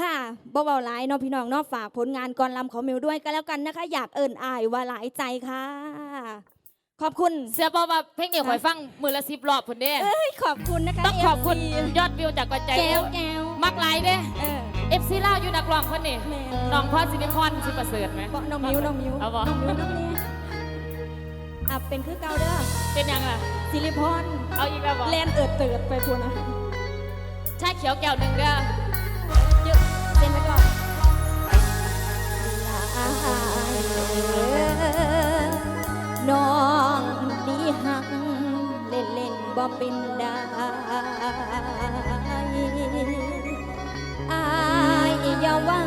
ค่ะบ่เบาหลายเนาะพี่น้องเนาะฝากผลงานก่อนลำของมิวด้วยก็แล้วกันนะคะ อยากเอิญอายว่าหลายใจค่ะ ขอบคุณเสียบอกว่าเพลงนี้ข่อยฟังมือละสิบรอบพุ่นเด้เอ้ยขอบคุณนะคะ ต้องขอบคุณ FC ยอดวิวจากกระใจแก้วแก้วมักหลายเด้เออ เอฟซีเล่าวอยู่นักร้องคนนี้แม่ น้องพรสิริพรสิประเสริฐไหม บอกน้องมิวน้องมิวเอาบ่น้องมิวน้องเนี่ยอะเป็นคือเก่าเด้อเป็นยังล่ะสิริพรเอาอีกแล้วบอกแลนเอิดเติดไปทัวนะชาเขียวแก้วหนึ่งเด้อเยอะ เซ็นไว้ก่อนน้องดีหัก เล่นเล่นบ่เป็นได้อายอย่าว่า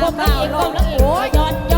ความดีความรักอีกย้อน